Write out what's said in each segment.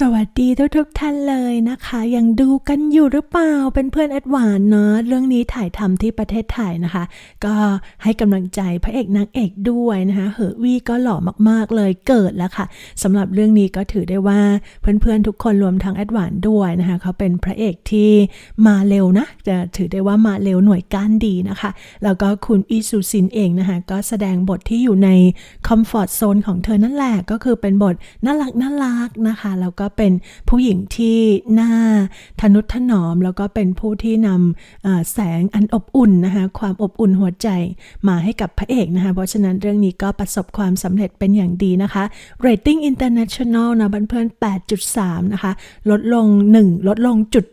สวัสดีทุกทุกท่านเลยนะคะ ยังดูกันอยู่หรือเปล่าเป็นเพื่อนแอดวานเนาะเรื่องนี้ถ่ายทำที่ประเทศไทยนะคะ ก็ให้กำลังใจพระเอกนางเอกด้วยนะคะเหอวี่ก็หล่อมากๆเลยเกิดแล้วค่ะสำหรับเรื่องนี้ก็ถือได้ว่าเพื่อนๆทุกคนรวมทั้งแอดวานด้วยนะคะเขาเป็นพระเอกที่มาเร็วนะจะถือได้ว่ามาเร็วหน่วยก้านดีนะคะ แล้วก็คุณอีซูซินเองนะคะก็แสดงบทที่อยู่ในคอมฟอร์ z โซนของเธอนั่นแหละก็คือเป็นบทน่ารักน่ารักนะคะแล้วก็เป็นผู้หญิงที่หน้าทนุถนอม แล้วก็เป็นผู้ที่นำแสงอันอบอุ่นนะคะความอบอุ่นหัวใจมาให้กับพระเอกนะคะเพราะฉะนั้นเรื่องนี้ก็ประสบความสำเร็จเป็นอย่างดีนะคะ Rating International นะเพื่อนๆ8.3 นะคะ ลดลง 1 ลดลงจุด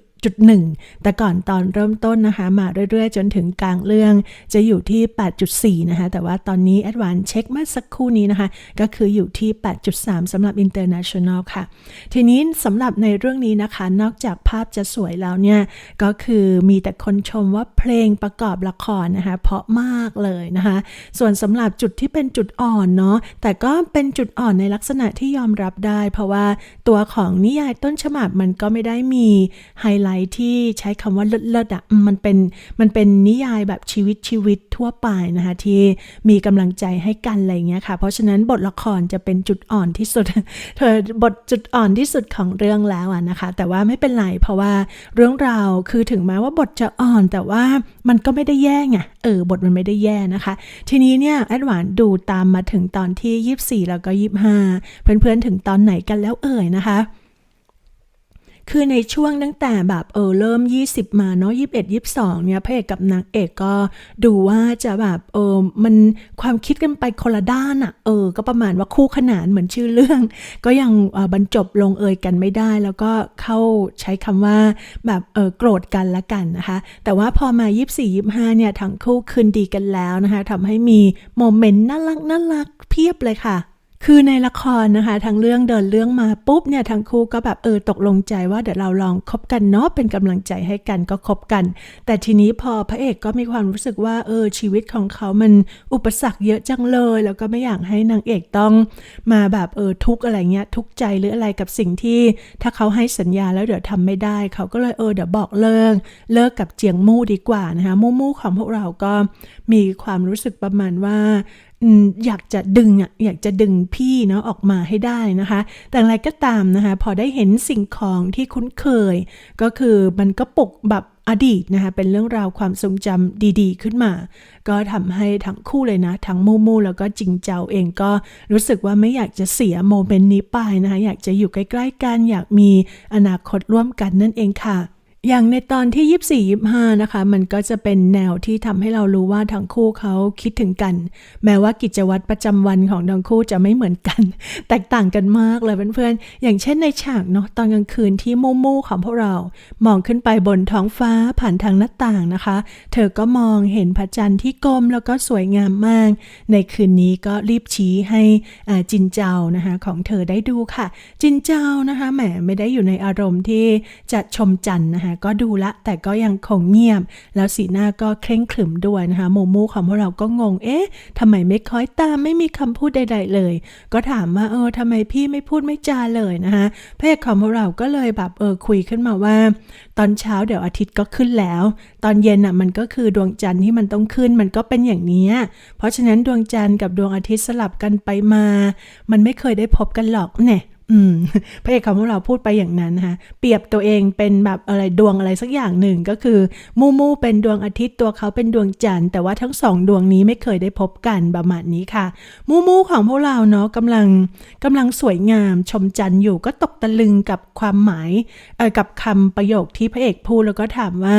แต่ก่อนตอนเริ่มต้นนะคะ มาเรื่อยๆ จนถึงกลางเรื่องจะอยู่ที่ 8.4 นะคะ แต่ว่าตอนนี้แอดวานเช็คเมื่อสักครู่นี้นะคะ ก็คืออยู่ที่ 8.3สำหรับ International ค่ะ ทีนี้สำหรับในเรื่องนี้นะคะ นอกจากภาพจะสวยแล้วเนี่ย ก็คือมีแต่คนชมว่าเพลงประกอบละครนะคะ เพราะมากเลยนะคะ ส่วนสำหรับจุดที่เป็นจุดอ่อนเนาะ แต่ก็เป็นจุดอ่อนในลักษณะที่ยอมรับได้ เพราะว่าตัวของนิยายต้นฉบับมันก็ไม่ได้มีไฮไลท์ที่ใช้คำว่าเลิศๆอะอืมมันเป็นมันเป็นนิยายแบบชีวิตชีวิตทั่วไปนะคะที่มีกำลังใจให้กันอะไรเงี้ยค่ะ เพราะฉะนั้นบทละครจะเป็นจุดอ่อนที่สุด เธอบทจุดอ่อนที่สุดของเรื่องแล้วอะนะคะ แต่ว่าไม่เป็นไรเพราะว่าเรื่องราวคือถึงแม้ว่าบทจะอ่อน แต่ว่ามันก็ไม่ได้แย่ไงเออบทมันไม่ได้แย่นะคะ ทีนี้เนี่ยแอดวานดูตามมาถึงตอนที่ 24 แล้วก็ 25 เพื่อนๆถึงตอนไหนกันแล้วเอ่ยนะคะ คือในช่วงตั้งแต่แบบเออเริ่ม 20 มาเนาะ21 22 เนี่ยพระเอกกับนางเอกก็ดูว่าจะแบบเออมันความคิดกันไปคนละด้านอะเออ ก็ประมาณว่าคู่ขนานเหมือนชื่อเรื่อง ก็ยังออบรรจบลงเอยกันไม่ได้ แล้วก็เข้าใช้คำว่าแบบเออโกรธกันละกันนะคะ แต่ว่าพอมา 24 25 เนี่ยทั้งคู่คืนดีกันแล้วนะคะทำให้มีโมเมนต์น่ารักน่ารักเพียบเลยค่ะ คือในละครนะคะทั้งเรื่องเดินเรื่องมาปุ๊บเนี่ยทั้งคู่ก็แบบเออตกลงใจว่าเดี๋ยวเราลองคบกันเนาะเป็นกำลังใจให้กันก็คบกัน แต่ทีนี้พอพระเอกก็มีความรู้สึกว่าเออชีวิตของเขามันอุปสรรคเยอะจังเลย แล้วก็ไม่อยากให้นางเอกต้องมาแบบเออทุกอะไรเงี้ยทุกใจหรืออะไรกับสิ่งที่ ถ้าเขาให้สัญญาแล้วเดี๋ยวทำไม่ได้ เขาก็เลยเออเดี๋ยวบอกเลิกเลิกกับเจียงมู่ดีกว่านะคะมู่มู่ของพวกเราก็มีความรู้สึกประมาณว่า อยากจะดึงอะอยากจะดึงพี่เนาะออกมาให้ได้นะคะ แต่อะไรก็ตามนะคะ พอได้เห็นสิ่งของที่คุ้นเคย ก็คือมันก็ปลุกแบบอดีตนะคะเป็นเรื่องราวความทรงจำดีๆ ขึ้นมา ก็ทำให้ทั้งคู่เลยนะ ทั้งมูมูแล้วก็จิงเจ้าเองก็รู้สึกว่าไม่อยากจะเสียโมเมนต์นี้ไปนะคะ อยากจะอยู่ใกล้ๆกัน อยากมีอนาคตร่วมกันนั่นเองค่ะ อย่างในตอนที่ 24 25 นะคะ มันก็จะเป็นแนวที่ทำให้เรารู้ว่าทั้งคู่เขาคิดถึงกัน แม้ว่ากิจวัตรประจำวันของทั้งคู่จะไม่เหมือนกัน แตกต่างกันมากเลยเพื่อนๆ อย่างเช่นในฉากเนาะตอนกลางคืนที่มู่มู่ของพวกเรา มองขึ้นไปบนท้องฟ้าผ่านทางหน้าต่างนะคะ เธอก็มองเห็นพระจันทร์ที่กลมแล้วก็สวยงามมาก ในคืนนี้ก็รีบชี้ให้จินเจ้านะคะของเธอได้ดูค่ะ จินเจ้านะคะแหมไม่ได้อยู่ในอารมณ์ที่จะชมจันทร์นะคะก็ดูละ แต่ก็ยังคงเงียบ แล้วสีหน้าก็เคร่งขรึมด้วยนะคะโมมูของพวกเราก็งง เอ๊ะทำไมไม่คอยตามไม่มีคำพูดใด ๆ เลย ก็ถามว่าเออทำไมพี่ไม่พูดไม่จาเลยนะคะพระเอกของพวกเราก็เลยแบบเออคุยขึ้นมาว่า ตอนเช้าเดี๋ยวอาทิตย์ก็ขึ้นแล้ว ตอนเย็นอะมันก็คือดวงจันทร์ที่มันต้องขึ้นมันก็เป็นอย่างนี้ เพราะฉะนั้นดวงจันทร์กับดวงอาทิตย์สลับกันไปมา มันไม่เคยได้พบกันหรอกเนี่ย อืมพระเอกของพวกเราพูดไปอย่างนั้นนะคะเปรียบตัวเองเป็นแบบอะไรดวงอะไรสักอย่างหนึ่งก็คือ มูมูเป็นดวงอาทิตย์ตัวเขาเป็นดวงจันทร์แต่ว่าทั้งสองดวงนี้ไม่เคยได้พบกันประมาณนี้ค่ะ มูมูของพวกเราเนาะกำลังกำลังสวยงามชมจันทร์อยู่ก็ตกตะลึงกับความหมายเออกับคำประโยคที่พระเอกพูดแล้วก็ถามว่า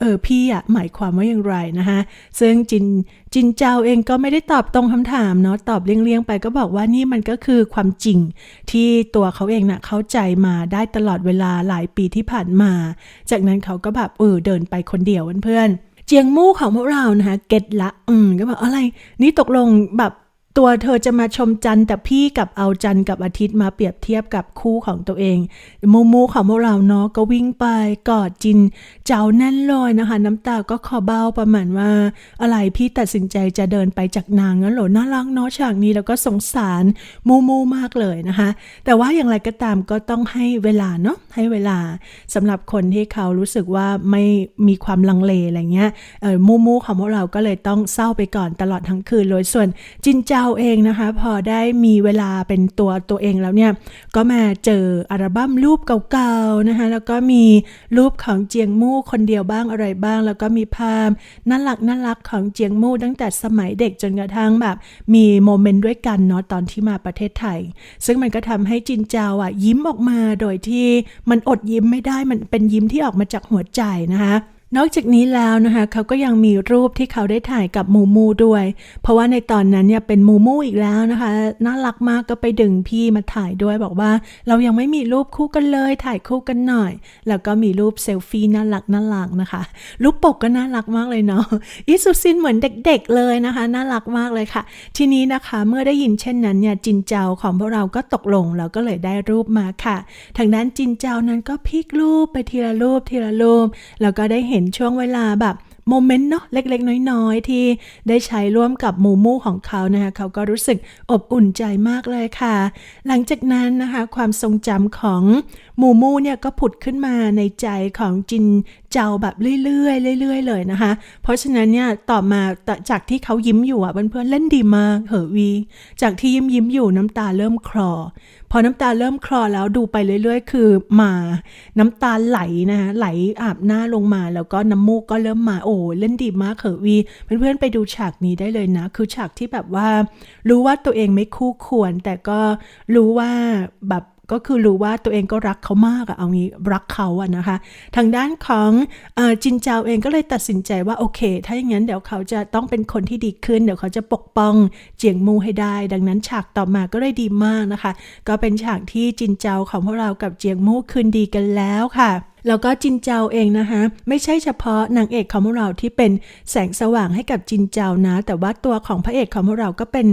เออพี่อะหมายความว่าอย่างไรนะคะซึ่งจิน จินเจ้าเองก็ไม่ได้ตอบตรงคำถามเนาะตอบเลี่ยงๆไปก็บอกว่านี่มันก็คือความจริง ที่ตัวเขาเองน่ะเข้าใจมาได้ตลอดเวลาหลายปีที่ผ่านมา จากนั้นเขาก็แบบเออเดินไปคนเดียวเพื่อนเจียงมู่ของพวกเรานะคะเก็ตละ อืม ก็บอกอะไร นี่ตกลงแบบ ตัวเธอจะมาชมจันแต่พี่กับเอาจันกับอาทิตย์มาเปรียบเทียบกับคู่ของตัวเองมูมูของพวกเราเนาะก็วิ่งไปกอดจิน เจ้าแน่นเลยนะคะ น้ำตาก็คอเบ้าประมาณว่า อะไรพี่ตัดสินใจจะเดินไปจากนางงั้นหรอน่ารักเนาะฉากนี้แล้วก็สงสารมูมูมากเลยนะคะ แต่ว่าอย่างไรก็ตามก็ต้องให้เวลาเนาะให้เวลาสำหรับคนที่เขารู้สึกว่าไม่มีความลังเลอะไรเงี้ยเออมูมูของพวกเราก็เลยต้องเศร้าไปก่อนตลอดทั้งคืนเลยส่วนจินเจ้าเองนะคะ พอได้มีเวลาเป็นตัวตัวเองแล้วเนี่ย ก็มาเจออัลบั้มรูปเก่าๆนะคะ แล้วก็มีรูปของเจียงมู่คนเดียวบ้างอะไรบ้าง แล้วก็มีภาพน่ารักน่ารักของเจียงมู่ตั้งแต่สมัยเด็กจนกระทั่งแบบมีโมเมนต์ด้วยกันเนาะตอนที่มาประเทศไทย ซึ่งมันก็ทำให้จินเจ้าอะยิ้มออกมาโดยที่มันอดยิ้มไม่ได้มันเป็นยิ้มที่ออกมาจากหัวใจนะคะ นอกจากนี้แล้วนะคะเขาก็ยังมีรูปที่เขาได้ถ่ายกับมูมูด้วย เพราะว่าในตอนนั้นเนี่ยเป็นมูมูอีกแล้วนะคะ น่ารักมากก็ไปดึงพี่มาถ่ายด้วยบอกว่า เรายังไม่มีรูปคู่กันเลยถ่ายคู่กันหน่อย แล้วก็มีรูปเซลฟี่น่ารักน่ารักนะคะ รูปปกก็น่ารักมากเลยเนาะอิสุซินเหมือนเด็กๆเลยนะคะ น่ารักมากเลยค่ะ ทีนี้นะคะเมื่อได้ยินเช่นนั้นเนี่ยจินเจ้าของพวกเราก็ตกลงแล้วก็เลยได้รูปมาค่ะ ทางด้านจินเจ้านั้นก็พลิกรูปไปทีละรูปทีละรูปแล้วก็ได้เห็นช่วงเวลาแบบโมเมนต์เนาะเล็กๆ น้อยๆ ที่ได้ใช้ร่วมกับหมูมูของเขานะคะเขาก็รู้สึกอบอุ่นใจมากเลยค่ะ หลังจากนั้นนะคะความทรงจำของหมูมูเนี่ยก็ผุดขึ้นมาในใจของจินเจ้าแบบเรื่อยๆเรื่อยๆเลยนะคะ เพราะฉะนั้นเนี่ยต่อมาจากที่เขายิ้มอยู่อะเพื่อนๆเล่นดีมากเหอวี จากที่ยิ้มยิ้มอยู่น้ำตาเริ่มคลอพอน้ำตาเริ่มคลอแล้วดูไปเรื่อย ๆ คือมาน้ำตาไหลนะคะไหลอาบหน้าลงมา แล้วก็น้ำมูกก็เริ่มมาโอ้เล่นดีมากเขอวีเพื่อนๆไปดูฉากนี้ได้เลยนะ คือฉากที่แบบว่า รู้ว่าตัวเองไม่คู่ควร แต่ก็รู้ว่าแบบ ก็คือรู้ว่าตัวเองก็รักเขามากอะเอางี้รักเขาอะนะคะ ทางด้านของอจินเจ้าเองก็เลยตัดสินใจว่าโอเค ถ้าอย่างนั้นเดี๋ยวเขาจะต้องเป็นคนที่ดีขึ้น เดี๋ยวเขาจะปกป้องเจียงมูให้ได้ ดังนั้นฉากต่อมาก็เลยดีมากนะคะ ก็เป็นฉากที่จินเจ้าของพวกเรากับเจียงมูคืนดีกันแล้วค่ะ แล้วก็จินเจ้าเองนะคะ ไม่ใช่เฉพาะนางเอกของพวกเราที่เป็นแสงสว่างให้กับจินเจ้านะ แต่ว่าตัวของพระเอกของพวกเราก็เป็น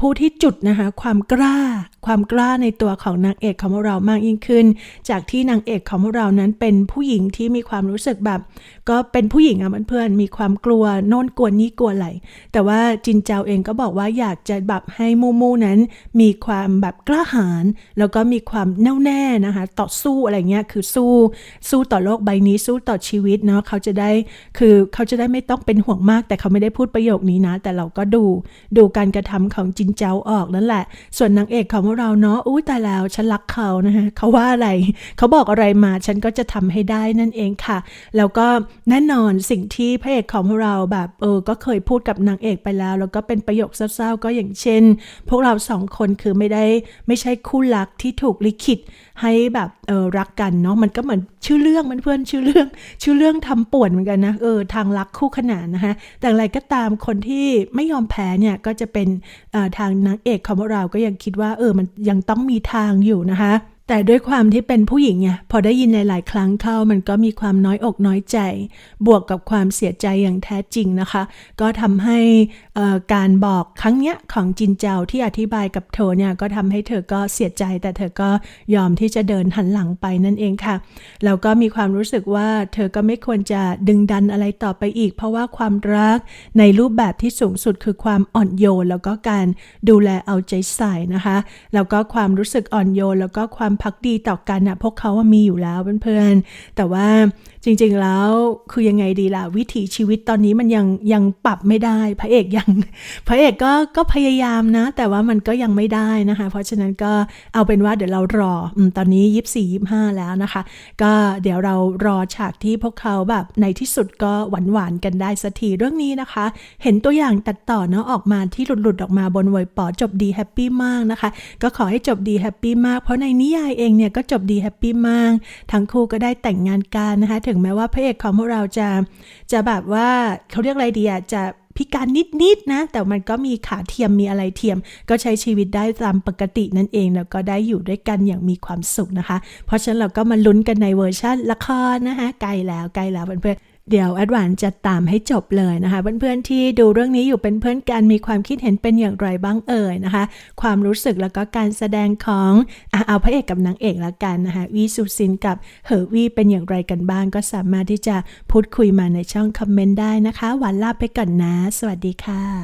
ผู้ที่จุดนะคะความกล้า ความกล้าในตัวของนางเอกของพวกเรามากยิ่งขึ้น จากที่นางเอกของพวกเรานั้นเป็นผู้หญิงที่มีความรู้สึกแบบ ก็เป็นผู้หญิงอะเพื่อนๆมีความกลัวโน่นกลัวนี้กลัวไหลแต่ว่าจินเจ้าเองก็บอกว่าอยากจะแบบให้มูมูนั้น มีความแบบกล้าหาญแล้วก็มีความแน่วแน่นะคะ ต่อสู้อะไรเงี้ยคือสู้สู้ต่อโลกใบนี้สู้ต่อชีวิตเนาะเขาจะได้คือเขาจะได้ไม่ต้องเป็นห่วงมาก แต่เขาไม่ได้พูดประโยคนี้นะ แต่เราก็ดูดูการกระทำของจินเจ้าออกนั่นแหละ ส่วนนางเอกของเราเนาะอุ้ยตายแล้วฉันรักเขานะฮะเขาว่าอะไร เขาบอกอะไรมาฉันก็จะทำให้ได้นั่นเองค่ะ แล้วก็แน่นอนสิ่งที่พระเอกของเราแบบเออก็เคยพูดกับนางเอกไปแล้ว แล้วก็เป็นประโยคเศร้าๆก็อย่างเช่น พวกเราสองคนคือไม่ได้ไม่ใช่คู่รักที่ถูกลิขิตให้แบบเออรักกันเนาะมันก็เหมือนชื่อเรื่องมันเพื่อนชื่อเรื่อง ชื่อเรื่องทำป่วนเหมือนกันนะเออทางรักคู่ขนานนะคะแต่อะไรก็ตามคนที่ไม่ยอมแพ้เนี่ยก็จะเป็นออทางนางเอกของเราก็ยังคิดว่าเออมันยังต้องมีทางอยู่นะคะ แต่ด้วยความที่เป็นผู้หญิงเนี่ยพอได้ยินหลายๆ ครั้งเข้ามันก็มีความน้อยอกน้อยใจ บวกกับความเสียใจอย่างแท้จริงนะคะ ก็ทำให้การบอกครั้งเนี้ยของจินเจ้าที่อธิบายกับเธอเนี่ยก็ทำให้เธอก็เสียใจ แต่เธอก็ยอมที่จะเดินหันหลังไปนั่นเองค่ะแล้วก็มีความรู้สึกว่าเธอก็ไม่ควรจะดึงดันอะไรต่อไปอีก เพราะว่าความรักในรูปแบบที่สูงสุดคือความอ่อนโยน แล้วก็การดูแลเอาใจใส่นะคะ แล้วก็ความรู้สึกอ่อนโยนแล้วก็ความพักดีต่อกันนะพวกเขาว่ามีอยู่แล้วเพื่อนๆแต่ว่า จริงๆแล้วคือยังไงดีล่ะ วิถีชีวิตตอนนี้มันยังยังปรับไม่ได้ พระเอกยัง พระเอกก็ก็พยายามนะ แต่ว่ามันก็ยังไม่ได้นะคะ เพราะฉะนั้นก็เอาเป็นว่าเดี๋ยวเรารออตอนนี้ยี่สี่ยี่ห้าแล้วนะคะ ก็เดี๋ยวเรารอฉากที่พวกเขาแบบในที่สุดก็หวานหวานๆกันได้สักทีเรื่องนี้นะคะ เห็นตัวอย่างตัดต่อเนาะออกมาที่หลุดหลุดๆออกมาบนเวยปอจบดีแฮปปี้มากนะคะ ก็ขอให้จบดีแฮปปี้มาก เพราะในนิยายเองเนี่ยก็จบดีแฮปปี้มาก ทั้งคู่ก็ได้แต่งงานกันนะคะถึงแม้ว่าพระเอกของพวกเราจะจะแบบว่าเขาเรียกอะไรดีอะจะพิการนิดๆนะ แต่มันก็มีขาเทียมมีอะไรเทียม ก็ใช้ชีวิตได้ตามปกตินั่นเอง แล้วก็ได้อยู่ด้วยกันอย่างมีความสุขนะคะ เพราะฉะนั้นเราก็มาลุ้นกันในเวอร์ชันละครนะคะใกล้แล้วใกล้แล้วเพื่อนๆ เดี๋ยวแอดวานจะตามให้จบเลยนะคะ เพื่อนๆที่ดูเรื่องนี้อยู่เป็นเพื่อนกันมีความคิดเห็นเป็นอย่างไรบ้างเอ่ยนะคะ ความรู้สึกแล้วก็การแสดงของอเอาพระเอกกับนางเอกละกันนะคะวีสุซินกับเหอวีเป็นอย่างไรกันบ้าง ก็สามารถที่จะพูดคุยมาในช่องคอมเมนต์ได้นะคะหวานลาไปก่อนนะ สวัสดีค่ะ